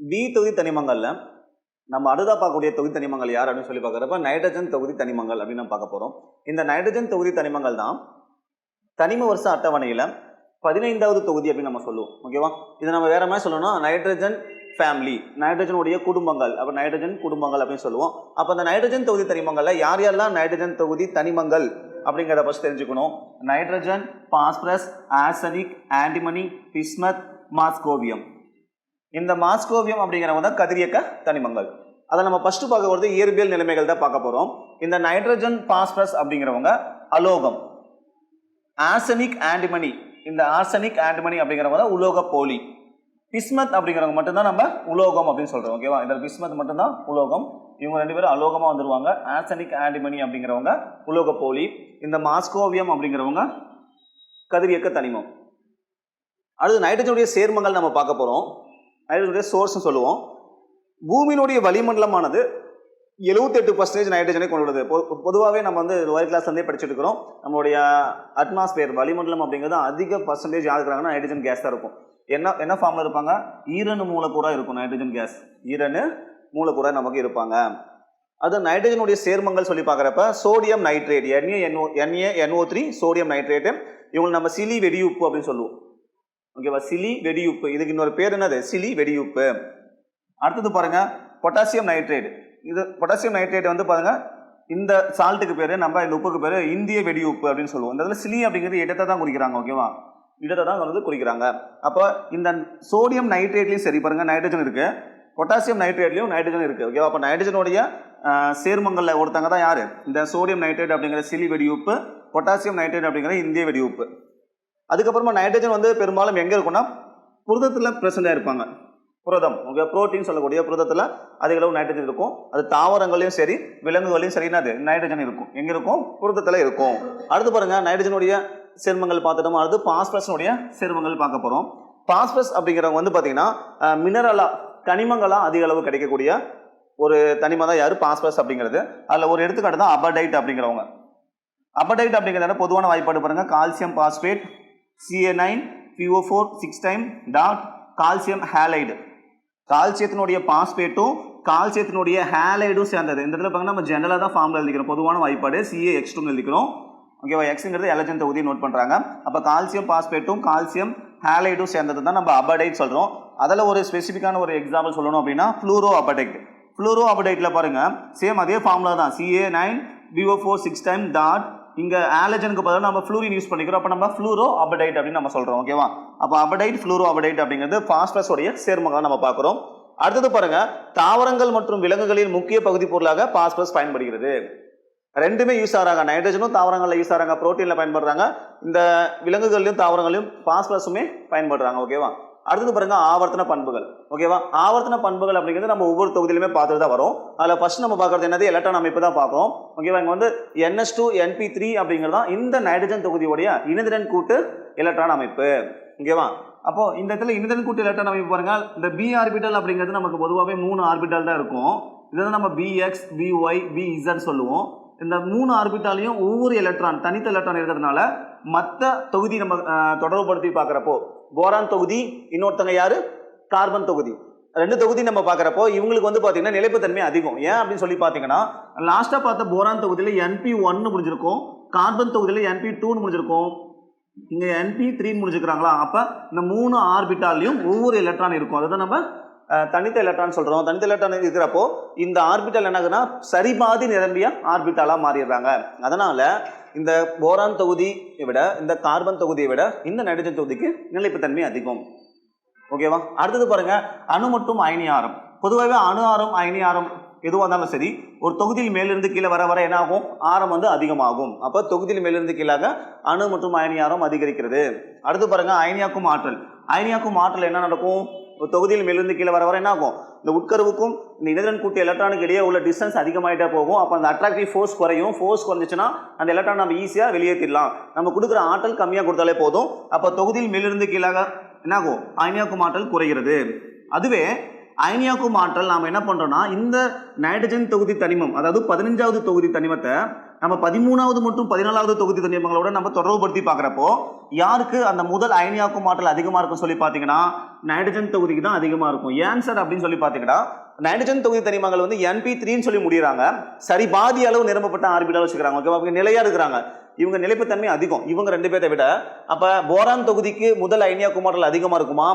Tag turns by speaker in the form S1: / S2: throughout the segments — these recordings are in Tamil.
S1: பி தொகுதி தனிமங்களில் நம்ம அடுத்தா பார்க்கக்கூடிய தொகுதி தனிமங்கள் யார் அப்படின்னு சொல்லி பார்க்குறப்ப நைட்ரஜன் தொகுதி தனிமங்கள் அப்படின்னு நம்ம பார்க்க போகிறோம் இந்த நைட்ரஜன் தொகுதி தனிமங்கள் தான் தனிம வருஷ அட்டவணையில் பதினைந்தாவது தொகுதி அப்படின்னு நம்ம சொல்லுவோம். ஓகேவா இதை நம்ம வேற மாதிரி சொல்லணும்னா நைட்ரஜன் ஃபேமிலி நைட்ரஜனுடைய குடும்பங்கள் அப்போ நைட்ரஜன் குடும்பங்கள் அப்படின்னு சொல்லுவோம். அப்போ அந்த நைட்ரஜன் தொகுதி தனிமங்களில் யார் யாரெல்லாம் நைட்ரஜன் தொகுதி தனிமங்கள் அப்படிங்கிறத ஃபஸ்ட் தெரிஞ்சுக்கணும். Nitrogen phosphorus arsenic antimony bismuth moscovium இந்த மாஸ்கோவியம் அப்படிங்கிறவங்க தான் கதிரியக்க தனிமங்கள். அதை நம்ம ஃபர்ஸ்ட் பார்க்க போகிறது இயற்பியல் நிலைமைகள் தான் பார்க்க போகிறோம் இந்த நைட்ரஜன் பாஸ்பரஸ் அப்படிங்கிறவங்க அலோகம். ஆசனிக் ஆண்டிமணி இந்த ஆர்சனிக் ஆன்டிமனி அப்படிங்கிறவங்க தான் உலோக போலி. பிஸ்மத் அப்படிங்கிறவங்க மட்டும்தான் நம்ம உலோகம் அப்படின்னு சொல்கிறோம் ஓகேவா இந்த பிஸ்மத் மட்டும்தான் உலோகம். இவங்க ரெண்டு பேரும் அலோகமாக வந்துருவாங்க. ஆர்சனிக் ஆண்டிமணி அப்படிங்கிறவங்க உலோக போலி. இந்த மாஸ்கோவியம் அப்படிங்கிறவங்க கதிரியக்க தனிமம். அடுத்து நைட்ரஜனுடைய சேர்மங்கள் நம்ம பார்க்க போகிறோம் நைட்ரஜனுடைய சோர்ஸ்னு சொல்லுவோம். பூமியினுடைய வளிமண்டலமானது 78% பர்சன்டேஜ் நைட்ரஜனை கொண்டுள்ளது. பொதுவாகவே நம்ம வந்து லோயர் கிளாஸ்லேருந்தே படிச்சுட்டு இருக்கிறோம். நம்மளுடைய அட்மாஸ்பியர் வளிமண்டலம் அப்படிங்கிறது அதிக பர்சன்டேஜ் யார் இருக்கிறாங்கன்னா நைட்ரஜன் கேஸ் தான் இருக்கும். என்ன என்ன ஃபார்மில் இருப்பாங்க? ஈரணு மூலக்கூறாக இருக்கும் நைட்ரஜன் கேஸ் ஈரணு மூலக்கூறாக நமக்கு இருப்பாங்க. அது நைட்ரஜனுடைய சேர்மங்கள் சொல்லி பார்க்குறப்ப sodium nitrate NA NO NA NO three sodium nitrate இவங்களை நம்ம சிலி வெடியுப்பு அப்படின்னு சொல்லுவோம். ஓகேவா? சிலி வெடியுப்பு. இதுக்கு இன்னொரு பேர் என்னது? சிலி வெடியுப்பு. அடுத்தது பாருங்க பொட்டாசியம் நைட்ரேட் இது பொட்டாசியம் நைட்ரேட் வந்து பாருங்க இந்த சால்ட்டுக்கு பேர் நம்ம இந்த உப்புக்கு பேர் இந்திய வெடி உப்பு அப்படின்னு சொல்லுவோம். இந்த இதில் சிலி அப்படிங்கிறது இடத்தை தான் குறிக்கிறாங்க ஓகேவா? இடத்தை தான் வந்து குறிக்கிறாங்க. அப்போ இந்த சோடியம் நைட்ரேட்லையும் சரி பாருங்க நைட்ரஜன் இருக்கு. பொட்டாசியம் நைட்ரேட்லையும் நைட்ரஜன் இருக்கு ஓகேவா? அப்போ நைட்ரஜனுடைய சேர்மங்களில் ஒருத்தங்க தான் யாரு? இந்த சோடியம் நைட்ரேட் அப்படிங்கிற சிலி வெடி உப்பு பொட்டாசியம் நைட்ரேட் அப்படிங்கிற இந்திய வெடி உப்பு அதுக்கப்புறமா நைட்ரஜன் வந்து பெரும்பாலும் எங்கே இருக்குன்னா புரதத்தில் ப்ரெசண்டாக இருப்பாங்க. புரதம் ஓகே புரோட்டீன் சொல்லக்கூடிய புரதத்தில் அதிக அளவு நைட்ரஜன் இருக்கும். அது தாவரங்களையும் சரி விலங்குகளையும் சரி என்னது? நைட்ரஜன் இருக்கும். எங்கே இருக்கும்? புரதத்தில் இருக்கும். அடுத்து பாருங்கள் நைட்ரஜனுடைய சேர்மங்கள் பார்த்துட்டோம் அடுத்து பாஸ்பரஸனுடைய சேர்மங்கள் பார்க்க போகிறோம் பாஸ்பரஸ் அப்படிங்கிறவங்க வந்து பார்த்தீங்கன்னா மினரலாக கனிமங்களாக அதிக அளவு கிடைக்கக்கூடிய ஒரு தனிமம் தான் யார்? பாஸ்பரஸ் அப்படிங்கிறது. அதில் ஒரு எடுத்துக்காட்டு தான் அபடைட் அப்படிங்கிறவங்க. அபடைட் அப்படிங்கிறத பொதுவான வாய்ப்பாடு பாருங்கள் calcium phosphate CA nine PO four six time dot calcium halide கால்சியத்தினுடைய பாஸ்பேட்டும் கால்சியத்தினுடைய ஹேலைடும் சேர்ந்தது. இந்த இடத்துல பாருங்க நம்ம ஜெனரலாக தான் ஃபார்மில் எழுதிக்கிறோம். பொதுவான வாய்ப்பாடு சிஏ எக்ஸ்ட்டும் எழுதிக்கிறோம். ஓகேவா எக்ஸுங்கிறது எலஜன் தொகுதி நோட் பண்ணுறாங்க அப்போ கால்சியம் பாஸ்பேட்டும் கால்சியம் ஹேலைடும் சேர்ந்தது தான் நம்ம அபடைட் சொல்கிறோம் அதில் ஒரு ஸ்பெசிஃபிக்கான ஒரு எக்ஸாம்பிள் சொல்லணும் அப்படின்னா ஃப்ளூரோ அபடைட் ஃப்ளூரோ அபடைட்டில் பாருங்கள் சேம் அதே ஃபார்முலா தான். CA nine PO four six time dot இங்கே ஆலஜனுக்கு பதிலாக நம்ம ஃப்ளூரின் யூஸ் பண்ணிக்கிறோம். அப்போ நம்ம ஃப்ளூரோ அபடைட் அப்படின்னு நம்ம சொல்கிறோம் ஓகேவா அப்போ அபடைட் ஃப்ளூரோ அபடைட் அப்படிங்கிறது பாஸ்பரஸோடைய சேர்மங்களாக நம்ம பார்க்குறோம். அடுத்தது பாருங்க தாவரங்கள் மற்றும் விலங்குகளின் முக்கிய பகுதி பொருளாக பாஸ்பரஸ் பயன்படுகிறது. ரெண்டுமே யூஸ் ஆகிறாங்க நைட்ரஜனும் தாவரங்களில் யூஸ் ஆகிறாங்க புரோட்டீனில் பயன்படுறாங்க. இந்த விலங்குகள்லையும் தாவரங்களையும் பாஸ்பரஸுமே பயன்படுறாங்க ஓகேவா அடுத்தது பாருங்க ஆவர்த்தன பண்புகள். ஓகேவா ஆவர்த்தன பண்புகள் அப்படிங்கிறது நம்ம ஒவ்வொரு தொகுதியிலுமே பார்த்துட்டு தான் வரும். அதில் ஃபர்ஸ்ட் நம்ம பார்க்கறது என்னது? எலக்ட்ரான் அமைப்பு தான் பார்க்குறோம். ஓகேவா இங்கே வந்து என்எஸ் டூ என்பி த்ரீ அப்படிங்கிறது தான் இந்த நைட்ரஜன் தொகுதியுடைய இணைதிறன் கூட்டு எலக்ட்ரான் அமைப்பு. ஓகேவா அப்போ இந்த இடத்துல இணைதிறன் கூட்டு எலக்ட்ரான் அமைப்பு பாருங்க. இந்த பி ஆர்பிட்டல் அப்படிங்கிறது நமக்கு பொதுவாகவே மூணு ஆர்பிட்டல் தான் இருக்கும். இதை வந்து நம்ம பிஎக்ஸ் பிஒய் பிஇசட் சொல்லுவோம். இந்த மூணு ஆர்பிட்டாலையும் ஒவ்வொரு எலக்ட்ரான் தனித்த எலக்ட்ரான் இருக்கிறதுனால மற்ற தொகுதி நம்ம தொடர்புபடுத்தி பார்க்குறப்போ போரான் தொகுதி இன்னொருத்தங்க யாரு? கார்பன் தொகுதி. ரெண்டு தொகுதி நம்ம பார்க்குறப்போ இவங்களுக்கு வந்து பார்த்தீங்கன்னா நிலைப்புத்தன்மை அதிகம். ஏன் அப்படின்னு சொல்லி பார்த்தீங்கன்னா லாஸ்ட்டாக பார்த்த போரான் தொகுதியில் என்பி ஒன்னு முடிஞ்சிருக்கும். கார்பன் தொகுதியில் என்பி டூன்னு முடிஞ்சிருக்கும். இங்கே என்பி த்ரீன்னு முடிஞ்சுக்கிறாங்களா அப்போ இந்த மூணு ஆர்பிட்டாலையும் ஒவ்வொரு எலக்ட்ரான் இருக்கும். அதை தான் நம்ம தனித்த எலக்ட்ரான் சொல்கிறோம் தனித்த எலக்ட்ரான் இருக்கிறப்போ இந்த ஆர்பிட்டல் என்னாகுன்னா சரிபாதி நிரம்பிய ஆர்பிட்டாலாக மாறிடுறாங்க. அதனால் இந்த போரான் தொகுதியை விட இந்த கார்பன் தொகுதியை விட இந்த நைட்ரஜன் தொகுதிக்கு நிலைப்புத்தன்மை அதிகம். ஓகேவா அடுத்தது பாருங்க அணு மற்றும் அயனி ஆரம். பொதுவாகவே அணு ஆரம் அயனி ஆரம் எதுவாக இருந்தாலும் சரி ஒரு தொகுதியில் மேலிருந்து கீழே வர வர என்ன ஆகும்? ஆரம் வந்து அதிகமாகும். அப்போ தொகுதியில் மேலிருந்து கீழாக அணு மற்றும் அயனி ஆரம் அதிகரிக்கிறது. அடுத்து பாருங்க அயனியாக்கும் ஆற்றல். அயனியாக்கும் ஆற்றல் என்ன நடக்கும்? ஒரு தொகுதியில் மேலிருந்து கீழே வர வர என்ன ஆகும்? இந்த உட்கருவுக்கும் இந்த இணைதிறன் கூட்டு எலக்ட்ரானுக்கு இடையே உள்ள டிஸ்டன்ஸ் அதிகமாகிட்டே போகும். அப்போ அந்த அட்ராக்டிவ் ஃபோர்ஸ் குறையும். ஃபோர்ஸ் குறைஞ்சிச்சுன்னா அந்த எலக்ட்ரான் நம்ம ஈஸியாக வெளியேற்றிடலாம் நம்ம கொடுக்குற ஆற்றல் கம்மியாக கொடுத்தாலே போதும். அப்போ தொகுதியில் மேலிருந்து கீழாக என்னாகும்? அயனியாக்கும் ஆற்றல் குறைகிறது. அதுவே அயனியாக்கும் ஆற்றல் நாம் என்ன பண்ணுறோன்னா இந்த நைட்ரஜன் தொகுதி தனிமம் அதாவது பதினஞ்சாவது தொகுதி தனிமத்தை நம்ம பதிமூணாவது மற்றும் பதினாலாவது தொகுதி தனிமங்களோட நம்ம தொடர்புபடுத்தி பார்க்குறப்போ யாருக்கு அந்த முதல் அயனியாக்கும் ஆற்றல் அதிகமாக இருக்கும் சொல்லி பார்த்தீங்கன்னா நைட்ரஜன் தொகுதிக்கு தான் அதிகமாக இருக்கும். ஏன் சார் அப்படின்னு சொல்லி பார்த்தீங்கன்னா நைட்ரஜன் தொகுதி தனிமங்கள் வந்து என்பி த்ரீன்னு சொல்லி முடிகிறாங்க சரி பாதி அளவு நிரம்பப்பட்ட ஆர்பிட்டால் வச்சுக்கிறாங்க. ஓகேவா? அவங்க நிலையாக இருக்கிறாங்க. இவங்க நிலைப்புத்தன்மை அதிகம். இவங்க ரெண்டு பேர்த்தை விட அப்போ போரான் தொகுதிக்கு முதல் அயனியாக்கும் ஆற்றல் அதிகமாக இருக்குமா?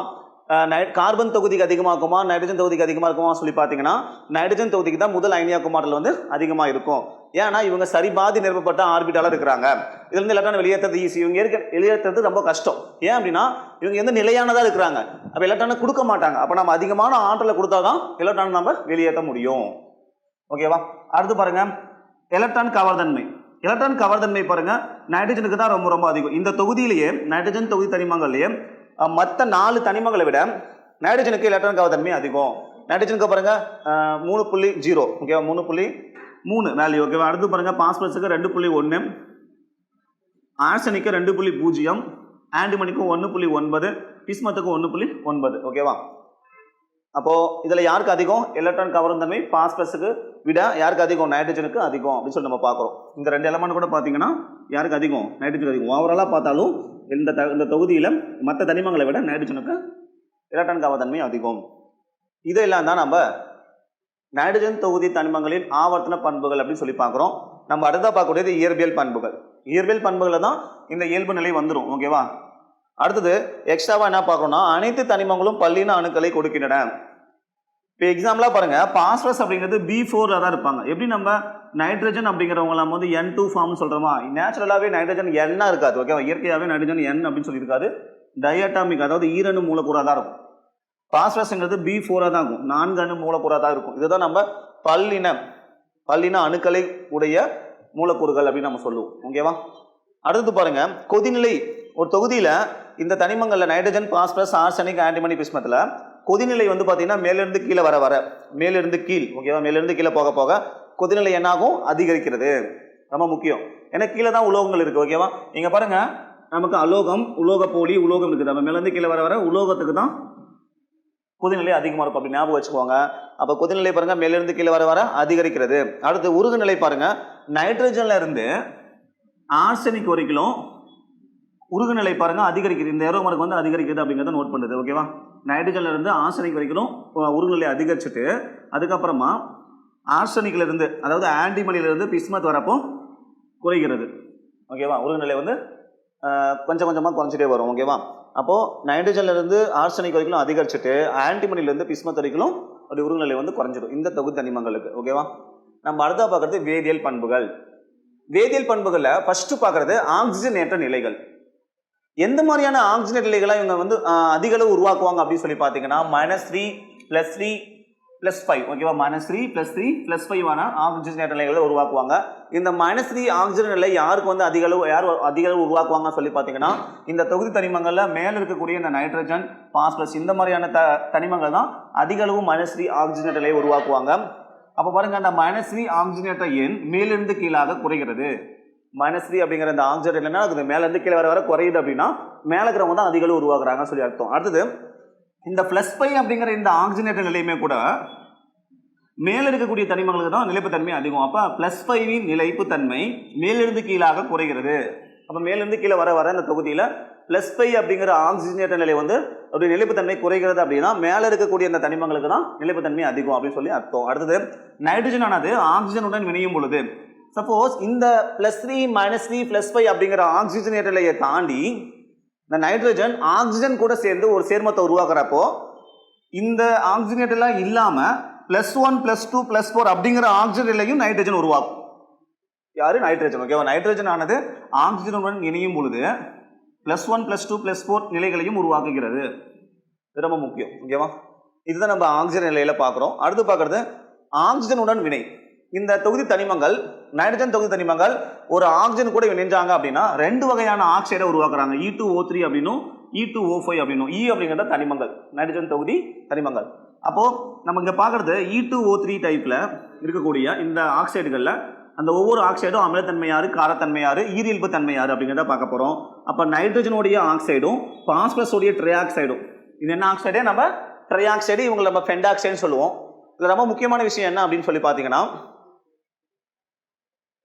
S1: கார்பன் தொகுதிக்கு அதிகமாக இருக்குமா? நைட்ரஜன் தொகுதிக்கு அதிகமாக இருக்குமா சொல்லி பார்த்தீங்கன்னா நைட்ரஜன் தொகுதிக்கு தான் முதல் அயனியாக்கும் ஆற்றல் வந்து அதிகமாக இருக்கும். ஏன்னா இவங்க சரிபாதி நிரப்பப்பட்ட ஆர்பிட்டால இருக்கிறாங்க. இதுல இருந்து எலக்ட்ரான் வெளியேற்றது ஈஸி இவங்க இருக்க வெளியேற்றது ரொம்ப கஷ்டம். ஏன் அப்படின்னா இவங்க எந்த நிலையானதா இருக்கிறாங்க. அப்ப எலக்ட்ரானை கொடுக்க மாட்டாங்க. அப்ப நம்ம அதிகமான ஆற்றலை கொடுத்தாதான் எலக்ட்ரான் நம்ம வெளியேற்ற முடியும். ஓகேவா அடுத்து பாருங்க. எலக்ட்ரான் கவர்தன்மை. எலக்ட்ரான் கவர்தன்மை பாருங்க. நைட்ரஜனுக்கு தான் ரொம்ப ரொம்ப அதிகம். இந்த தொகுதியிலேயே நைட்ரஜன் தொகுதி தனிமங்கள்லயே மற்ற நாலு தனிமங்களை விட நைட்ரஜனுக்கு எலக்ட்ரான் கவர்தன்மை அதிகம். நைட்ரஜனுக்கு பாருங்க மூணு புள்ளி ஜீரோ. ஓகேவா மூணு புள்ளி மூணு வேல்யூ ஓகேவா அடுத்து பாருங்க பாஸ்பரஸுக்கு ரெண்டு புள்ளி ஒன்று ஆர்சனிக்கு ரெண்டு புள்ளி பூஜ்ஜியம் ஆண்டிமணிக்கும் ஒன்று புள்ளி ஒன்பது பிஸ்மத்துக்கு ஒன்று புள்ளி ஒன்பது ஓகேவா அப்போது இதில் யாருக்கு அதிகம்? எலக்ட்ரான் கவரும் தன்மை பாஸ்பரஸுக்கு விட யாருக்கு அதிகம்? நைட்ரஜனுக்கு அதிகம் அப்படின்னு சொல்லி நம்ம பார்க்குறோம். இந்த ரெண்டு எலமெண்ட் கூட பார்த்தீங்கன்னா யாருக்கு அதிகம்? நைட்ரஜனுக்கு அதிகம். ஓவராலாக பார்த்தாலும் இந்த த இந்த தொகுதியில் மற்ற தனிமங்களை விட நைட்ரஜனுக்கு எலக்ட்ரான் கவர தன்மை அதிகம். இதெல்லாம் தான் நம்ம நைட்ரஜன் தொகுதி தனிமங்களின் ஆவர்த்தன பண்புகள் அப்படின்னு சொல்லி பார்க்குறோம். நம்ம அடுத்த பார்க்கக்கூடியது இயற்பியல் பண்புகள். இயற்பியல் பண்புகளில் தான் இந்த இயல்பு நிலை வந்துடும் ஓகேவா அடுத்தது எக்ஸ்ட்ராவாக என்ன பார்க்கணும்னா அனைத்து தனிமங்களும் பல்லின அணுக்களை கொடுக்கின்றன. இப்போ எக்ஸாம்பிளாக பாருங்கள் பாஸ்பரஸ் அப்படிங்கிறது பி ஃபோரில் தான் இருப்பாங்க. எப்படி நம்ம? நைட்ரஜன் அப்படிங்கிறவங்க நம்ம வந்து என் டூ ஃபார்ம் சொல்கிறோமா நேச்சுரலாகவே நைட்ரஜன் என்னாக இருக்காது ஓகேவா இயற்கையாகவே நைட்ரஜன் என் அப்படின்னு சொல்லியிருக்காது. டயட்டாமிக் அதாவது ஈரணு மூலக்கூறாக தான் இருக்கும். பாஸ்பரஸ்ங்கிறது பி ஃபோராக தான் இருக்கும். நான்கு அணு மூலக்கூறாக தான் இருக்கும். இதுதான் நம்ம பல்லின பல்லின அணுக்களை உடைய மூலக்கூறுகள் அப்படின்னு நம்ம சொல்லுவோம். ஓகேவா அடுத்தது பாருங்க கொதிநிலை. ஒரு தொகுதியில் இந்த தனிமங்களில் நைட்ரஜன் பாஸ்பரஸ் ஆர்சனிக் ஆன்டிமனி பிஸ்மத்தில் கொதிநிலை வந்து பார்த்தீங்கன்னா மேலிருந்து கீழே வர வர. மேலிருந்து கீழ். ஓகேவா மேலிருந்து கீழே போக போக கொதிநிலை என்னாகும்? அதிகரிக்கிறது. ரொம்ப முக்கியம். ஏன்னா கீழே தான் உலோகங்கள் இருக்குது ஓகேவா நீங்கள் பாருங்கள் நமக்கு அலோகம் உலோக போலி உலோகம் இருக்குது நம்ம மேலேருந்து கீழே வர வர உலோகத்துக்கு தான் கொதிநிலை அதிகமாக இருக்கும். அப்படி ஞாபகம் வச்சுக்கோங்க. அப்போ கொதிநிலை பாருங்கள் மேலிருந்து கீழே வர வர அதிகரிக்கிறது. அடுத்து உருகு நிலை பாருங்கள் நைட்ரஜன்ல இருந்து ஆர்சனிக் வரைக்கும் உருகு நிலை பாருங்க அதிகரிக்குது. இந்த ஏரோ மார்க் வந்து அதிகரிக்குது அப்படிங்கிறத நோட் பண்ணுது. ஓகேவா நைட்ரஜனில் இருந்து ஆர்சனிக் வரைக்கும் உருகு நிலை அதிகரிச்சுட்டு அதுக்கப்புறமா ஆர்சனிக்லேருந்து அதாவது ஆன்டிமனிலிருந்து பிஸ்மத் வரப்போ குறைகிறது. ஓகேவா உருகு நிலை வந்து கொஞ்சம் கொஞ்சமாக குறைஞ்சிட்டே வரும். ஓகேவா அப்போது நைட்ரஜன்லேருந்து ஆர்சனிக் வரைக்கும் அதிகரிச்சுட்டு ஆன்டிமனிலேருந்து பிஸ்மத் வரைக்கும் அப்படி உருகுநிலை வந்து குறைஞ்சிடும் இந்த தொகுதி தனிமங்களுக்கு ஓகேவா நம்ம அடுத்தா பார்க்கறது வேதியியல் பண்புகள். வேதியியல் பண்புகளில் ஃபஸ்ட்டு பார்க்குறது ஆக்சிஜன் ஆக்சிஜனேற்ற நிலைகள். எந்த மாதிரியான ஆக்சிஜனேற்ற நிலைகளை இவங்க வந்து அதிகளவு உருவாக்குவாங்க அப்படின்னு சொல்லி பார்த்தீங்கன்னா minus three plus three plus five ஓகேவா minus three plus three plus ஆனால் ஆக்சிஜன் நிலைகளை உருவாக்குவாங்க. இந்த மைனஸ் த்ரீ ஆக்சிஜன் நிலை யாருக்கு வந்து அதிக அளவு யார் அதிக அளவு உருவாக்குவாங்க சொல்லி பார்த்தீங்கன்னா இந்த தொகுதி தனிமங்களில் மேலே இருக்கக்கூடிய இந்த நைட்ரஜன் பாஸ்பரஸ் இந்த மாதிரியான த தனிமங்கள் தான் அதிக அளவு மைனஸ் த்ரீ ஆக்சிஜன் நிலையை உருவாக்குவாங்க. அப்போ பாருங்கள் அந்த மைனஸ் த்ரீ ஆக்சிஜனேற்ற எண் மேலிருந்து கீழாக குறைகிறது. மைனஸ் த்ரீ அப்படிங்கிற அந்த ஆக்சிஜன் இல்லைன்னா அது மேலேருந்து கீழே வர வர குறையுது அப்படின்னா மேலே இருக்கிறவங்க தான் அதிக அளவு உருவாக்குறாங்கன்னு சொல்லி அர்த்தம். அடுத்தது இந்த ப்ளஸ் பை அப்படிங்கிற இந்த ஆக்சிஜனேட்டர் நிலையுமே கூட மேலே இருக்கக்கூடிய தனிமங்களுக்கு தான் நிலைப்புத்தன்மை அதிகம். அப்போ ப்ளஸ் ஃபைவின் நிலைப்புத்தன்மை மேலிருந்து கீழாக குறைகிறது. அப்போ மேலிருந்து கீழே வர வர இந்த தொகுதியில் ப்ளஸ் ஃபை அப்படிங்கிற ஆக்சிஜனேட்டர் நிலை வந்து அப்படி நிலைப்புத்தன்மை குறைகிறது அப்படின்னா மேலே இருக்கக்கூடிய இந்த தனிமங்களுக்கு தான் நிலைப்புத்தன்மை அதிகம் அப்படின்னு சொல்லி அர்த்தம். அடுத்தது நைட்ரஜன் ஆனது ஆக்சிஜனுடன் வினையும் பொழுது சப்போஸ் இந்த plus three minus three plus five அப்படிங்கிற ஆக்சிஜனேட்டர் நிலையை தாண்டி இந்த நைட்ரஜன் ஆக்சிஜன் கூட சேர்ந்து ஒரு சேர்மத்தை உருவாக்குறப்போ இந்த ஆக்சிஜனேட்டெல்லாம் இல்லாமல் plus one plus two plus four அப்படிங்கிற ஆக்சிஜன்லையும் நைட்ரஜன் உருவாக்கும். யாரு? நைட்ரஜன் ஓகேவா நைட்ரஜன் ஆனது ஆக்சிஜனுடன் இணையும் பொழுது plus one plus two plus four நிலைகளையும் உருவாக்குகிறது. ரொம்ப முக்கியம். ஓகேவா இதுதான் நம்ம ஆக்சிஜன் நிலையில பார்க்குறோம். அடுத்து பார்க்கறது ஆக்சிஜனுடன் வினை. இந்த தொகுதி தனிமங்கள் நைட்ரஜன் தொகுதி தனிமங்கள் ஒரு ஆக்சிஜன் கூட இணைஞ்சாங்க அப்படின்னா ரெண்டு வகையான ஆக்சைடை உருவாக்குறாங்க. இ டூ ஓ த்ரீ அப்படின்னும் இ டூ ஓ ஃபைவ் அப்படின்னும். இ அப்படிங்கிறது தனிமங்கள் நைட்ரஜன் தொகுதி தனிமங்கள். அப்போது நம்ம இங்கே பார்க்கறது இ டூ ஓ த்ரீ டைப்பில் இருக்கக்கூடிய இந்த ஆக்சைடுகளில் அந்த ஒவ்வொரு ஆக்சைடும் அமிலத்தன்மையாறு காரத்தன்மையாறு ஈரியல்பு தன்மையாறு அப்படிங்கிறத பார்க்க போகிறோம் அப்போ நைட்ரஜனுடைய ஆக்சைடும் பாஸ்பரஸோடைய ட்ரைஆக்சைடும் இது என்ன ஆக்சைடே நம்ம ட்ரைஆக்சைடு இவங்களை நம்ம ஃபெண்டாக்சைடுன்னு சொல்லுவோம். இதில் ரொம்ப முக்கியமான விஷயம் என்ன அப்படின்னு சொல்லி பார்த்தீங்கன்னா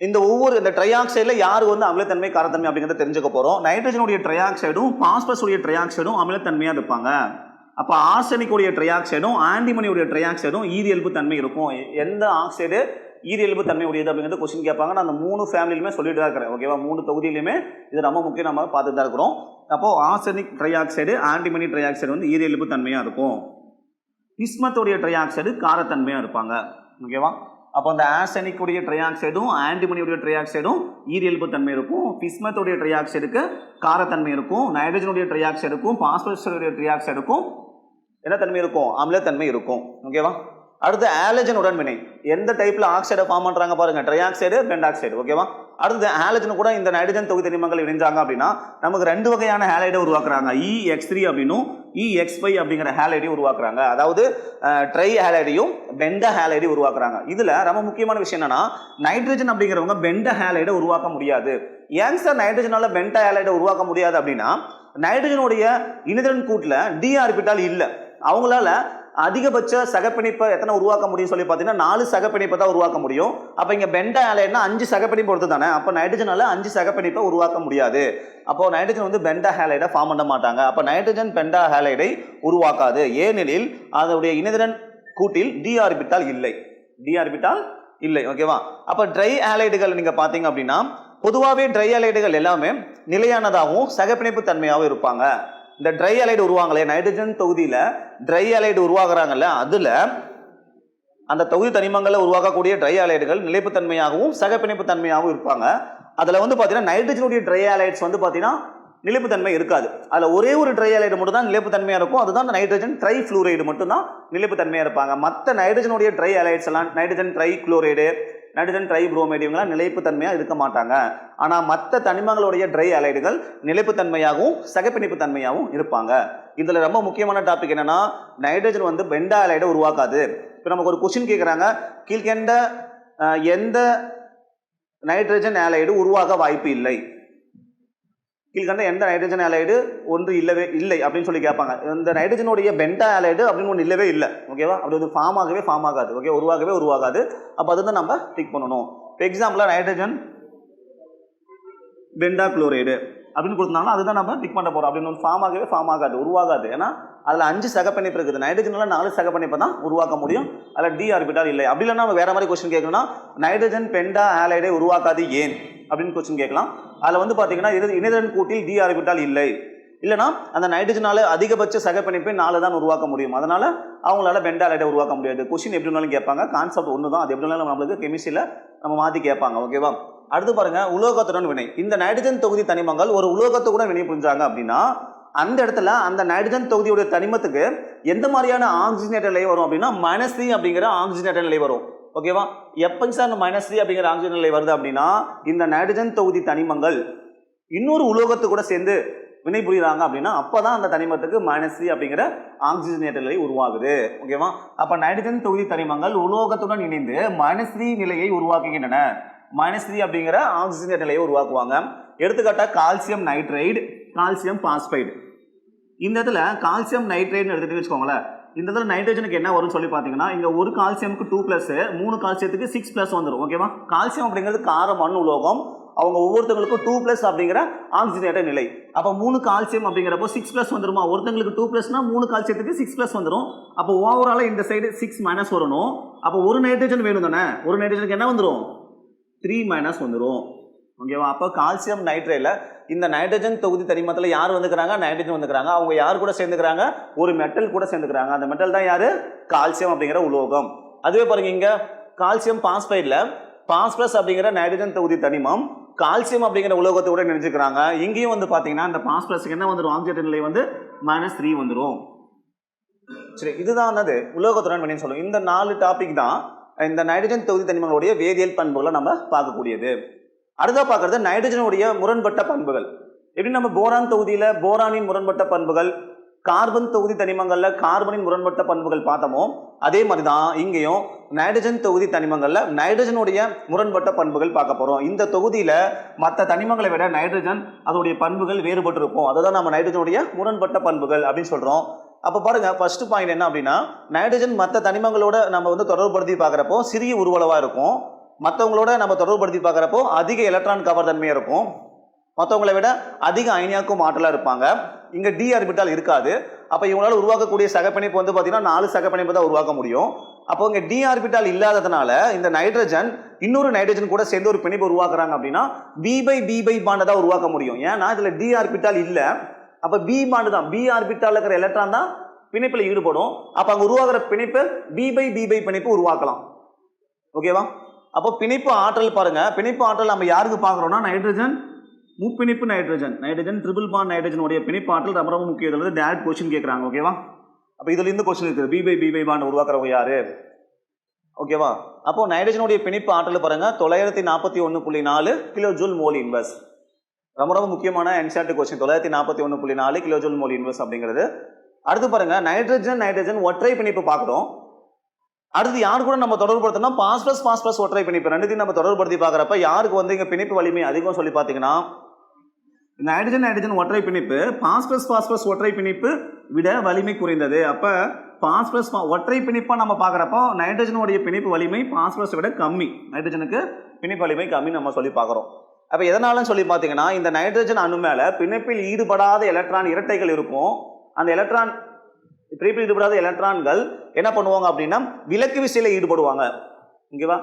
S1: இந்த ஒவ்வொரு இந்த ட்ரையாக்சைடில் யார் வந்து அமிலத்தன்மை காரத்தன்மை அப்படிங்கிறத தெரிஞ்சுக்க போகிறோம் நைட்ரஜனுடைய ட்ரையாக்சைடும் பாஸ்பரஸ் உடைய ட்ரையாக்சைடும் அமிலத்தன்மையாக இருப்பாங்க. அப்போ ஆர்சனிக்குடைய ட்ரையாக்சைடும் ஆன்டிமனியுடைய ட்ரையாக்சைடும் ஈரியல்பு தன்மை இருக்கும். எந்த ஆக்சைடு ஈரியல்பு தன்மை உடையது அப்படிங்கிறது கொஸ்டின் கேட்பாங்க. நான் அந்த மூணு ஃபேமிலியுமே சொல்லிட்டு தான் இருக்கிறேன் ஓகேவா மூணு தொகுதியிலுமே இது ரொம்ப முக்கியம் நம்ம பார்த்துட்டு தான் இருக்கிறோம். அப்போ ஆர்சனிக் ட்ரையாக்சைடு ஆன்டிமனி ட்ரையாக்சைடு வந்து ஈரியல்பு தன்மையாக இருக்கும். இஸ்மத்துடைய ட்ரையாக்சைடு காரத்தன்மையாக இருப்பாங்க ஓகேவா அப்போ அந்த ஆசனிக்குடைய ட்ரையாக்சைடும் ஆன்டிமனியுடைய ட்ரையாக்சைடும் ஈரியல்பு தன்மை இருக்கும் பிஸ்மத்துடைய ட்ரையாக்சைடுக்கு காரத்தன்மை இருக்கும் நைட்ரஜனுடைய ட்ரையாக்சைடுக்கும் பாஸ்பரஸுடைய ட்ரையாக்சைடுக்கும் என்ன தன்மை இருக்கும்? அமிலத்தன்மை இருக்கும். ஓகேவா அடுத்து ஆலஜன் உடன்வினை எந்த டைப்ல ஆக்சைடை ஃபார்ம் பண்ணுறாங்க பாருங்க? ட்ரையாக்சைடு பெண்டாக்சைடு ஓகேவா அடுத்து ஹேலஜன் கூட இந்த நைட்ரஜன் தொகுதி தனிமங்கள் இணைஞ்சாங்க அப்படின்னா நமக்கு ரெண்டு வகையான ஹேலைடை உருவாக்குறாங்க. இ எக்ஸ் த்ரீ அப்படின்னும் இ எக்ஸ் ஃபைவ் அப்படிங்கிற ஹேலைடையும் உருவாக்குறாங்க. அதாவது ட்ரை ஹேலைடையும் பெண்ட ஹேலைடையும் உருவாக்குறாங்க. இதுல ரொம்ப முக்கியமான விஷயம் என்னன்னா நைட்ரஜன் அப்படிங்கிறவங்க பெண்ட ஹேலைடை உருவாக்க முடியாது. ஏன் சார் நைட்ரஜனால பெண்ட ஹேலைடை உருவாக்க முடியாது அப்படின்னா நைட்ரஜனுடைய இனிதரன் கூட்டில் டிஆர்பிட்டால் இல்லை. அவங்களால அதிகபட்ச சகப்பிணைப்பை எத்தனை உருவாக்க முடியும் சொல்லி பார்த்தீங்கன்னா நாலு சகப்பிணைப்பை தான் உருவாக்க முடியும். அப்போ இங்கே பெண்ட ஹேலைட்னா அஞ்சு சகப்பிணைப்பு பொறுத்து தானே? அப்போ நைட்ரஜனால அஞ்சு சகப்பிணைப்பை உருவாக்க முடியாது. அப்போ நைட்ரஜன் வந்து பெண்டா ஹேலைடை ஃபார்ம் பண்ண மாட்டாங்க. அப்போ நைட்ரஜன் பெண்டா ஹேலைடை உருவாக்காது. ஏனெனில் அதனுடைய இணைதிறன் கூட்டில் டிஆர்பிட்டால் இல்லை. டிஆர்பிட்டால் இல்லை ஓகேவா அப்போ ட்ரை ஹேலைடுகள் நீங்கள் பார்த்தீங்க அப்படின்னா பொதுவாகவே ட்ரை ஆலைடுகள் எல்லாமே நிலையானதாகவும் சகப்பிணைப்பு தன்மையாகவும் இருப்பாங்க. இந்த ட்ரை அலைடு உருவாங்களே நைட்ரஜன் தொகுதியில் ட்ரை அலைடு உருவாகிறாங்கல்ல அதில் அந்த தொகுதி தனிமங்களில் உருவாக்கக்கூடிய ட்ரை அலைடுகள் நிலைப்புத்தன்மையாகவும் சகப்பிணைப்பு தன்மையாகவும் இருப்பாங்க. அதில் வந்து பார்த்தீங்கன்னா நைட்ரஜனுடைய ட்ரை அலைட்ஸ் வந்து பார்த்தீங்கன்னா நிலைப்புத்தன்மை இருக்காது. அதில் ஒரே ஒரு ட்ரை அலைடு மட்டும் தான் நிலைப்புத்தன்மையாக இருக்கும். அதுதான் அந்த நைட்ரஜன் ட்ரை ஃப்ளூரைடு மட்டும் தான் நிலைப்புத்தன்மையாக இருப்பாங்க மற்ற நைட்ரஜனுடைய ட்ரை அலைட்ஸ் எல்லாம் nitrogen trichloride nitrogen tribromide இவங்கெல்லாம் நிலைப்புத்தன்மையாக இருக்க மாட்டாங்க. ஆனால் மற்ற தனிமங்களுடைய ட்ரை அலைடுகள் நிலைப்புத்தன்மையாகவும் சகப்பிணைப்பு தன்மையாகவும் இருப்பாங்க. இதில் ரொம்ப முக்கியமான டாபிக் என்னென்னா நைட்ரஜன் வந்து பெண்டா அலைடை உருவாக்காது. இப்போ நமக்கு ஒரு கொஸ்டின் கேட்குறாங்க கீழ்கண்ட எந்த நைட்ரஜன் ஆலைடு உருவாக வாய்ப்பு இல்லை? கீழ்கண்ட எந்த நைட்ரஜன் ஆலைடு ஒன்று இல்லவே இல்லை அப்படின்னு சொல்லி கேட்பாங்க. இந்த நைட்ரஜனுடைய பெண்டா ஆலைடு அப்படின்னு ஒன்று இல்லவே இல்லை. ஓகேவா அப்படி வந்து ஃபார்ம் ஆகவே ஃபார்ம் ஆகாது. ஓகே உருவாகவே உருவாகாது. அப்போ அதுதான் நம்ம டிக் பண்ணணும். இப்போ எக்ஸாம்பிளாக நைட்ரஜன் பெண்டா குளோரைடு அப்படின்னு கொடுத்தாங்கன்னா அதுதான் நம்ம பிக் பண்ண போகிறோம் அப்படின்னு ஒரு ஃபார்ம் ஆகவே ஃபார்ம் ஆகாது உருவாகாது. ஏன்னா அதில் அஞ்சு சகப்பணிப்பு இருக்குது. நைட்ரஜனால நாலு சகப்பணிப்பை தான் உருவாக்க முடியும். அதில் டி ஆர்பிட்டால் இல்லை. அப்படி இல்லைன்னா நம்ம வேற மாதிரி கொஸ்டின் கேட்கணும்னா நைட்ரஜன் பெண்டா ஆலைடை உருவாக்காது ஏன்? அப்படின்னு கொஸ்டின் கேட்கலாம். அதில் வந்து பார்த்தீங்கன்னா இது இணைதன் கூட்டில் டி ஆர்பிட்டால் இல்லை. இல்லைனா அந்த நைட்ரஜனால அதிகபட்ச சகப்பிணைப்பை நாலு தான் உருவாக்க முடியும். அதனால அவங்களால பெண்டாலைடை உருவாக்க முடியாது. கொஸ்டின் எப்படி வேணாலும் கேட்பாங்க. கான்செப்ட் ஒன்று தான் அது எப்படி நம்மளுக்கு கெமிஸ்ட்ரியில் நம்ம மாற்றி கேட்பாங்க. ஓகேவா அடுத்து பாருங்க உலோகத்துடன் வினை. இந்த நைட்ரஜன் தொகுதி தனிமங்கள் ஒரு உலோகத்துடன் வினை புரிஞ்சாங்க அப்படின்னா அந்த இடத்துல அந்த நைட்ரஜன் தொகுதியுடைய தனிமத்துக்கு எந்த மாதிரியான ஆக்சிஜனேட்டர் நிலை வரும் அப்படின்னா மைனஸ் த்ரீ அப்படிங்கிற ஆக்சிஜனேட்டர் நிலை வரும். ஓகேவா எப்பங்க சார் அந்த மைனஸ் த்ரீ அப்படிங்கிற ஆக்சிஜன் நிலை வருது அப்படின்னா இந்த நைட்ரஜன் தொகுதி தனிமங்கள் இன்னொரு உலோகத்து கூட சேர்ந்து வினை புரியுறாங்க அப்படின்னா அப்பதான் அந்த தனிமத்துக்கு மைனஸ் அப்படிங்கிற ஆக்சிஜனேட்டர் நிலை உருவாகுது. ஓகேவா அப்போ நைட்ரஜன் தொகுதி தனிமங்கள் உலோகத்துடன் இணைந்து மைனஸ் நிலையை உருவாக்குகின்றன. மைனஸ் த்ரீ அப்படிங்கிற ஆக்சிஜன் நிலையை உருவாக்குவாங்க. எடுத்துக்காட்டா கால்சியம் நைட்ரைடு கால்சியம் பாஸ்பைடு இந்த இடத்துல கால்சியம் நைட்ரைட்னு எடுத்துகிட்டு வச்சுக்கோங்களேன். இந்த இடத்துல நைட்ரஜனுக்கு என்ன வரும்னு சொல்லி பார்த்தீங்கன்னா இங்கே ஒரு கால்சியமுக்கு டூ ப்ளஸ் மூணு கால்சியத்துக்கு சிக்ஸ் ப்ளஸ் வந்துடும் ஓகேவா கால்சியம் அப்படிங்கிறது காரம் மண் உலோகம். அவங்க ஒவ்வொருத்தங்களுக்கும் டூ ப்ளஸ் அப்படிங்கிற ஆக்சிஜனேட்ட நிலை. அப்போ மூணு கால்சியம் அப்படிங்கிறப்போ சிக்ஸ் ப்ளஸ் வந்துருமா? ஒருத்தங்களுக்கு டூ ப்ளஸ்னா மூணு கால்சியத்துக்கு சிக்ஸ் ப்ளஸ் வந்துடும் அப்போ ஓவராலாக இந்த சைடு சிக்ஸ் மைனஸ் வரணும். அப்போ ஒரு நைட்ரஜன் வேணும் தானே ஒரு நைட்ரஜனுக்கு என்ன வந்துடும் த்ரீ மைனஸ் வந்துடும் ஓகேவா அப்போ கால்சியம் நைட்ரேட்டில் இந்த நைட்ரஜன் தொகுதி தனிமத்தில் யார் வந்துக்கிறாங்க? நைட்ரஜன் வந்துக்கிறாங்க. அவங்க யார் கூட சேர்ந்துக்கிறாங்க? ஒரு மெட்டல் கூட சேர்ந்துக்கிறாங்க. அந்த மெட்டல் தான் யார்? கால்சியம் அப்படிங்கிற உலோகம். அதுவே பாருங்க இங்கே கால்சியம் பாஸ்பைடில் பாஸ்பரஸ் அப்படிங்கிற நைட்ரஜன் தொகுதி தனிமம் கால்சியம் அப்படிங்கிற உலோகத்தை கூட நினைச்சுக்கிறாங்க. இங்கேயும் வந்து பார்த்தீங்கன்னா இந்த பாஸ்பரஸ்க்கு என்ன வந்துடும் ஆக்சிஜன் நிலை வந்து மைனஸ் த்ரீ வந்துடும் சரி இதுதான் என்னது? உலோகத்துடன் வினைன்னு சொல்லுவோம். இந்த நாலு டாபிக் தான் இந்த நைட்ரஜன் தொகுதி தனிமங்களுடைய வேதியியல் பண்புகளை நம்ம பார்க்கக்கூடியது. அடுத்த பார்க்கறது நைட்ரஜனுடைய முரண்பட்ட பண்புகள். எப்படி நம்ம போரான் தொகுதியில் போரானின் முரண்பட்ட பண்புகள் கார்பன் தொகுதி தனிமங்களில் கார்பனின் முரண்பட்ட பண்புகள் பார்த்தோமோ அதே மாதிரி தான் இங்கேயும் நைட்ரஜன் தொகுதி தனிமங்களில் நைட்ரஜனுடைய முரண்பட்ட பண்புகள் பார்க்க போகிறோம் இந்த தொகுதியில் மற்ற தனிமங்களை விட நைட்ரஜன் அதோடைய பண்புகள் வேறுபட்டு இருக்கும் அதுதான் நம்ம நைட்ரஜனுடைய முரண்பட்ட பண்புகள் அப்படின்னு சொல்கிறோம் அப்போ பாருங்க ஃபர்ஸ்ட் பாயிண்ட் என்ன அப்படின்னா நைட்ரஜன் மற்ற தனிமங்களோட நம்ம வந்து தொடர்புபடுத்தி பார்க்குறப்போ சிறிய உருவளவாக இருக்கும். மற்றவங்களோட நம்ம தொடர்புபடுத்தி பார்க்குறப்போ அதிக எலக்ட்ரான் கவர் தன்மையாக இருக்கும். மற்றவங்களை விட அதிக அயனியாக்கும் ஆற்றலாக இருப்பாங்க. இங்கே டி ஆர்பிட்டால் இருக்காது. அப்போ இவங்களால் உருவாக்கக்கூடிய சகப்பிணைப்பு வந்து பார்த்தீங்கன்னா நாலு சகப்பிணைப்பு தான் உருவாக்க முடியும். அப்போ இங்கே டி ஆர்பிட்டால் இல்லாததுனால இந்த நைட்ரஜன் இன்னொரு நைட்ரஜன் கூட சேர்ந்து ஒரு பிணைப்பு உருவாக்குறாங்க அப்படின்னா பி பை பி பை பாண்டை தான் உருவாக்க முடியும். ஏன்னா இதில் டி ஆர்பிட்டால் இல்லை. அப்போ பி பாண்டு தான் பி ஆர்பிட்டால் இருக்கிற எலக்ட்ரான் தான் பிணைப்பில் ஈடுபடும். அப்போ அங்கே உருவாகிற பிணைப்பு பி பை பி பை பிணைப்பு உருவாக்கலாம். ஓகேவா அப்போ பிணைப்பு ஆற்றல் பாருங்கள் பிணைப்பு ஆற்றல் நம்ம யாருக்கு பார்க்குறோம்னா நைட்ரஜன் முப்பிணைப்பு நைட்ரஜன் நைட்ரஜன் ட்ரிபிள் பான் நைட்ரஜனுடைய பிணைப்பு ஆற்றல் ரொம்ப ரொம்ப முக்கியம். இதில் டேரக்ட் கொஸ்டின் கேட்குறாங்க ஓகேவா அப்போ இதில் இருந்து கொஸ்டின் இருக்குது. P pi P pi bond உருவாக்குறவங்க யாரு? ஓகேவா அப்போ நைட்ரஜனுடைய பிணைப்பு ஆற்றல் பாருங்கள் தொள்ளாயிரத்தி நாற்பத்தி ஒன்று புள்ளி நாலு கிலோ ஜூல் மோல் இன்வெஸ்ட் ரொம்ப ரொம்ப முக்கியமான என்சிஆர்டி கொஸ்டின் தொள்ளாயிரத்தி நாற்பத்தி ஒன்று புள்ளி நாலு கிலோஜூல் மோல் இன்வெர்ஸ் அப்படிங்கிறது. அடுத்து பாருங்க நைட்ரஜன் நைட்ரஜன் ஒற்றை பிணைப்பு பார்க்குறோம். அடுத்து யார் கூட நம்ம தொடர்புபடுத்தணும் பாஸ்பஸ் பாஸ்பஸ் ஒற்றை பிணைப்பு. ரெண்டுத்தையும் நம்ம தொடர்புப்படுத்தி பார்க்குறப்ப யாருக்கு வந்து இங்கே பிணைப்பு வலிமை அதிகம் சொல்லி பார்த்தீங்கன்னா நைட்ரஜன் நைட்ரஜன் ஒற்றை பிணைப்பு பாஸ்பரஸ் பாஸ்பரஸ் ஒற்றை பிணைப்பு விட வலிமை குறைந்தது. அப்போ பாஸ்பரஸ் ஒற்றை பிணைப்பாக நம்ம பார்க்குறப்போ நைட்ரஜனுடைய பிணைப்பு வலிமை பாஸ்பரஸை விட கம்மி. நைட்ரஜனுக்கு பிணைப்பு வலிமை கம்மி நம்ம சொல்லி பார்க்குறோம். அப்போ எதனாலும் சொல்லி பார்த்தீங்கன்னா இந்த நைட்ரஜன் அணு மேலே பிணைப்பில் ஈடுபடாத எலக்ட்ரான் இரட்டைகள் இருக்கும். அந்த எலக்ட்ரான் பிணைப்பில் ஈடுபடாத எலக்ட்ரான்கள் என்ன பண்ணுவாங்க அப்படின்னா விலக்கு விசையில் ஈடுபடுவாங்க. ஓகேவா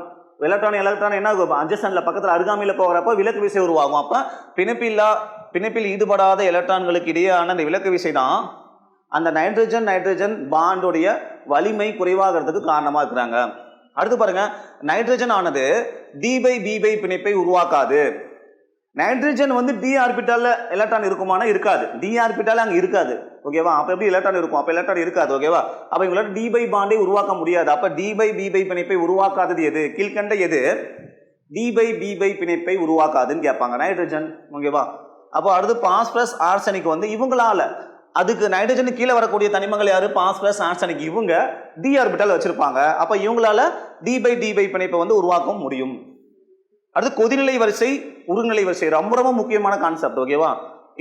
S1: எலக்ட்ரான் எலக்ட்ரான் என்ன ஆகும்? அட்ஜஸ்டன்ல பக்கத்தில் அருகாமையில் போகிறப்போ விலக்கு விசை உருவாகும். அப்போ பிணைப்பில்லா பிணைப்பில் ஈடுபடாத எலக்ட்ரான்களுக்கு இடையேயான அந்த விலக்கு விசை தான் அந்த நைட்ரஜன் நைட்ரஜன் பாண்டுடைய வலிமை குறைவாகிறதுக்கு காரணமாக இருக்கிறாங்க. அடுத்து பாருங்க நைட்ரஜன் ஆனது டி பை பி பை பிணைப்பை உருவாக்காது. நைட்ரஜன் வந்து டி ஆர்பிட்டாலில் எலக்ட்ரான் இருக்குமானா இருக்காது. டி ஆர்பிட்டால அங்கே இருக்காது. ஓகேவா அப்போ எப்படி எலக்ட்ரான் இருக்கும்? அப்போ எலக்ட்ரான் இருக்காது ஓகேவா அப்போ இவங்களால டி பை பாண்டை உருவாக்க முடியாது. அப்போ டி பை பி பை பிணைப்பை உருவாக்காதது எது? கீழ்கண்ட எது? டி பை பி பை பிணைப்பை உருவாக்காதுன்னு கேட்பாங்க. நைட்ரஜன் ஓகேவா அப்போ அடுத்து பாஸ்பரஸ் ஆர்சனிக் வந்து இவங்களால அதுக்கு நைட்ரஜன் கீழே வரக்கூடிய தனிமங்கள் யாரு? பாஸ்பரஸ் ஆர்சனிக் இவங்க டி ஆர்பிட்டால் வச்சிருப்பாங்க. அப்போ இவங்களால டி பை டி பை பிணைப்பை வந்து உருவாக்க முடியும். அடுத்து கொதிநிலை வரிசை உருநிலை வரிசை. ரொம்ப ரொம்ப முக்கியமான கான்செப்ட் ஓகேவா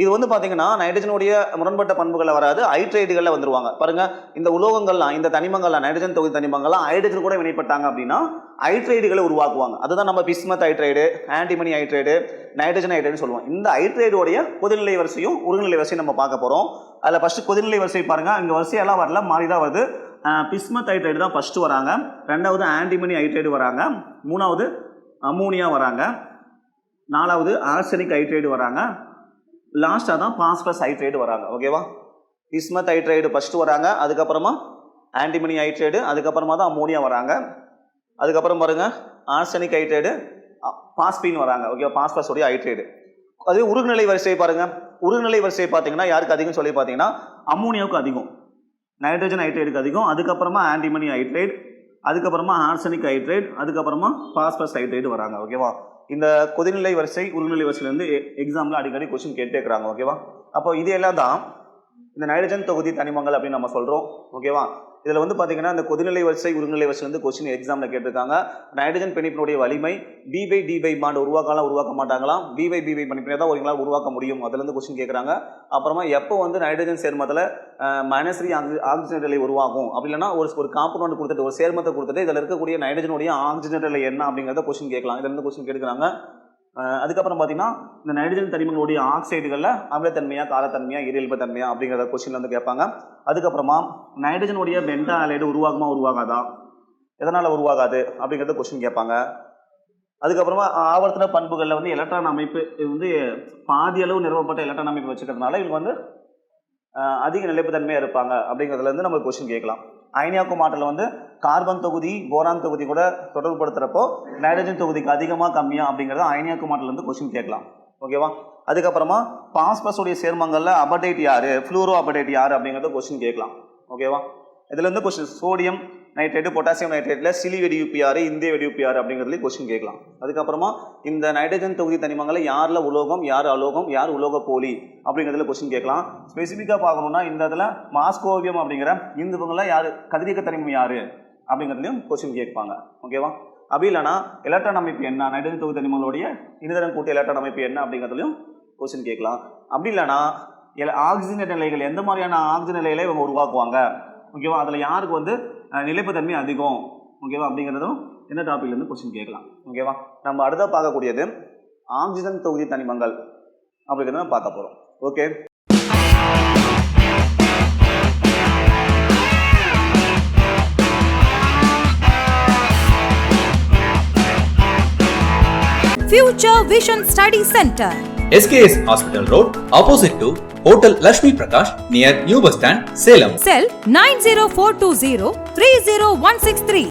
S1: இது வந்து பார்த்தீங்கன்னா நைட்ரஜனுடைய முரண்பட்ட பண்புகளை வராது ஹைட்ரைடுகளில் வந்துருவாங்க. பாருங்க இந்த உலோகங்கள்லாம் இந்த தனிமங்கள்லாம் நைட்ரஜன் தொகுதி தனிமங்கள்லாம் ஹைட்ரஜன் கூட வினைப்பட்டாங்க அப்படின்னா ஹைட்ரைடுகளை உருவாக்குவாங்க. அதுதான் நம்ம bismuth hydride antimony hydride nitrogen hydride சொல்லுவோம். இந்த ஹைட்ரைடுடைய கொதிநிலை வரிசையும் உருநிலை வரிசையும் நம்ம பார்க்க போகிறோம் அதில் ஃபஸ்ட்டு கொதிநிலை வரிசை பாருங்க இங்கே வரிசையெல்லாம் வரல மாறி தான் வருது பிஸ்மத் ஹைட்ரைடு தான் ஃபஸ்ட்டு வராங்க. ரெண்டாவது ஆன்டிமனி ஹைட்ரைடு வராங்க. மூணாவது அமோனியா வராங்க. நாலாவது ஆர்சனிக் ஹைட்ரைடு வராங்க. லாஸ்ட்டாக தான் பாஸ்பரஸ் ஹைட்ரைடு வராங்க. ஓகேவா இஸ்மத் ஹைட்ரைடு ஃபஸ்ட்டு வராங்க. அதுக்கப்புறமா ஆன்டிமனி ஹைட்ரைடு அதுக்கப்புறமா தான் அமோனியா வராங்க. அதுக்கப்புறம் பாருங்க ஆர்சனிக் ஹைட்ரைடு பாஸ்பின் வராங்க. ஓகேவா பாஸ்பரஸோடைய ஹைட்ரைடு அதே உருகுநிலை வரிசையை பாருங்கள் உருகுநிலை வரிசையை பார்த்தீங்கன்னா யாருக்கு அதிகம் சொல்லி பார்த்தீங்கன்னா அம்மோனியாவுக்கு அதிகம். நைட்ரஜன் ஹைட்ரைடுக்கு அதிகம். அதுக்கப்புறமா ஆன்டிமனி ஹைட்ரைடு அதுக்கப்புறமா ஆர்சனிக் ஹைட்ரேட் அதுக்கப்புறமா பாஸ்பரஸ் ஹைட்ரேட் வராங்க ஓகேவா இந்த கொதிநிலை வரிசை உருநிலை வரிசையிலேருந்து எக்ஸாமில் அடிக்கடி கொஸ்டின் கேட்டுக்கிறாங்க ஓகேவா அப்போ இது எல்லாம் தான் இந்த நைட்ரஜன் தொகுதி தனிமங்கள் அப்படின்னு நம்ம சொல்கிறோம் ஓகேவா இதில் வந்து பார்த்தீங்கன்னா இந்த கொதிநிலை வரிசை உருநிலை வரிசையிலேருந்து கொஸ்டின் எக்ஸாமில் கேட்டிருக்காங்க. நைட்ரஜன் பிணைப்பினுடைய வலிமை P pi D pi bond உருவாக்கலாம் உருவாக்க மாட்டாங்களாம். பி பை பி பை பிணைப்பினை தான் ஒருங்களால் உருவாக்க முடியும். அதுலேருந்து கொஸ்டின் கேட்குறாங்க அப்புறமா எப்போ வந்து நைட்ரஜன் சேர்மத்தில் மைனஸ் த்ரீ ஆக்சிஜன் நிலை உருவாகும்? அப்படி இல்லைன்னா ஒரு ஒரு காம்பவுண்ட் கொடுத்துட்டு ஒரு சேர்மத்தை கொடுத்துட்டு இதில் இருக்கக்கூடிய நைட்ரஜனுடைய ஆக்சிஜன் நிலை என்ன அப்படிங்கிறத கொஸ்டின் கேட்கலாம். இதுலேருந்து கொஸ்டின் கேட்குறாங்க. அதுக்கப்புறம் பார்த்தீங்கன்னா இந்த நைட்ரஜன் தனிமங்களுடைய ஆக்சைடுகளில் அமிலத்தன்மையா காரத்தன்மையா இயல்பு தன்மையா அப்படிங்கிறத கொஸ்டின்ல வந்து கேட்பாங்க. அதுக்கப்புறமா நைட்ரஜனுடைய பெண்டா அலைடு உருவாகுமா உருவாகாதா? எதனால் உருவாகாது? அப்படிங்கிறத கொஸ்டின் கேட்பாங்க. அதுக்கப்புறமா ஆவர்த்தன பண்புகளில் வந்து எலக்ட்ரான் அமைப்பு இது வந்து பாதி அளவு நிறுவப்பட்ட எலக்ட்ரான் அமைப்பு வச்சுக்கிறதுனால இவங்க வந்து அதிக நிலைப்புத்தன்மையாக இருப்பாங்க அப்படிங்கிறதுலேருந்து நம்ம கொஸ்டின் கேட்கலாம். அயனியாக்கும் ஆற்றல் வந்து கார்பன் தொகுதி போரான் தொகுதி கூட தொடர்புபடுத்துகிறப்போ நைட்ரஜன் தொகுதிக்கு அதிகமாக கம்மியாக அப்படிங்கிறத அயனியாக்கும் ஆற்றல் வந்து கொஸ்டின் கேட்கலாம். ஓகேவா அதுக்கப்புறமா பாஸ்பஸுடைய சேர்மங்களில் அபடேட் யார்? ஃப்ளூரோ அபடேட் யார் அப்படிங்கிறத கொஸ்டின் கேட்கலாம். ஓகேவா இதுலேருந்து கொஸ்டின் சோடியம் நைட்ரேட்டு பொட்டாசியம் நைட்ரேட்டில் சிலி வெடியூப்பி இந்திய வெடியூப்பி யாரு அப்படிங்கிறதுல கொஸ்டின் கேட்கலாம். அதுக்கப்புறமா இந்த நைட்ரஜன் தொகுதி தனிமங்களை யாரில் உலோகம் யார் அலோகம் யார் உலோக போலி அப்படிங்கிறதுல கொஸ்டின் கேட்கலாம். ஸ்பெசிஃபிக்காக பார்க்கணும்னா இந்த இதில் மாஸ்கோவியம் அப்படிங்கிற இந்துவங்களாம் யார்? கதிரியக்க தனிமம் யார்? அப்படிங்கிறதுலையும் கொஸ்டின் கேட்பாங்க. ஓகேவா அப்படி இல்லைனா எலக்ட்ரான் அமைப்பு என்ன? நைட்ரஜன் தொகுதி தனிமங்களுடைய இனிதரம் கூட்டு எலக்ட்ரான் அமைப்பு என்ன? அப்படிங்கிறதுலையும் கொஸ்டின் கேட்கலாம். அப்படி இல்லைனா ஆக்சிஜன் நிலைகள் எந்த மாதிரியான ஆக்சிஜன் நிலைகளை இவங்க உருவாக்குவாங்க? ஓகேவா அதில் யாருக்கு வந்து நிலைப்புத்தன்மை அதிகம். ஓகேவா அப்படிங்கிறதும் என்ன டாபிக்ல இருந்து கொஸ்டின் கேட்கலாம். ஓகேவா நம்ம அடுத்த பார்க்கக்கூடியது ஆக்சிஜன் தொகுதி தனிமங்கள் அப்படிங்கிறத நம்ம பார்க்க போறோம். Okay
S2: Future hotel Lakshmi Prakash
S3: near new bus stand Salem cell nine zero four two zero three zero
S2: one six three